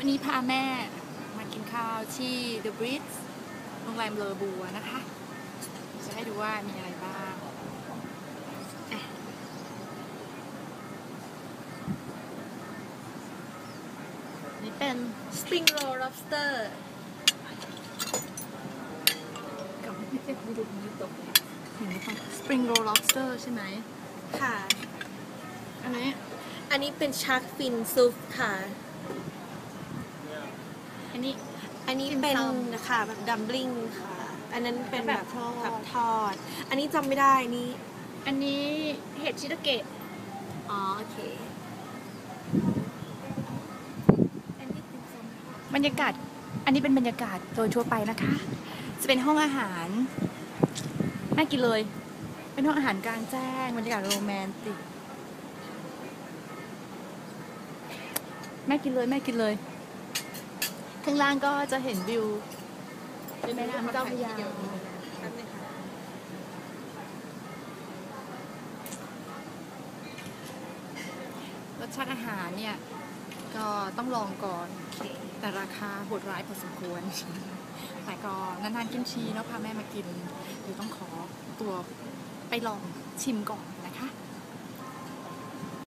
วันนี้พาแม่มากินข้าวที่ The Bridge โรงแรมเลอบัวนะคะ จะให้ดูว่ามีอะไรบ้างอะนี่เป็น Spring Roll Lobster กับไม่ใช่ไม่ดูไม่ตกเห็นหรือเปล่า Spring Roll Lobster ใช่ไหม ค่ะ อันนี้ อันนี้เป็น Shark Fin Soup ค่ะ อันนี้ อันนี้ติ่มเป็นซค่ะแบบดัมบลิงค่ะ อันนั้นเป็นแบแบบบทอด แบบทอด อันนี้จำไม่ได้อันนี่อันนี้เห็ดชิตาเกะอ๋อโอเคบรรยากาศ อันนี้เป็นบรรยากาศโดยทั่วไปนะคะ จะเป็นห้องอาหาร น่ากินเลย เป็นห้องอาหารกลางแจ้ง บรรยากาศโรแมนติก แม่กินเลยแม่กินเลย ข้างล่างก็จะเห็นวิวแม่น้ำเจ้าพระยาแป๊บนึงค่ะรสชาติอาหารเนี่ย ก็ต้องลองก่อน แต่ราคาโหดร้ายพอสมควร แต่ก็นานๆกินชีเนาะพาแม่มากินเดี๋ยวต้องขอตัวไปลองชิมก่อนนะคะ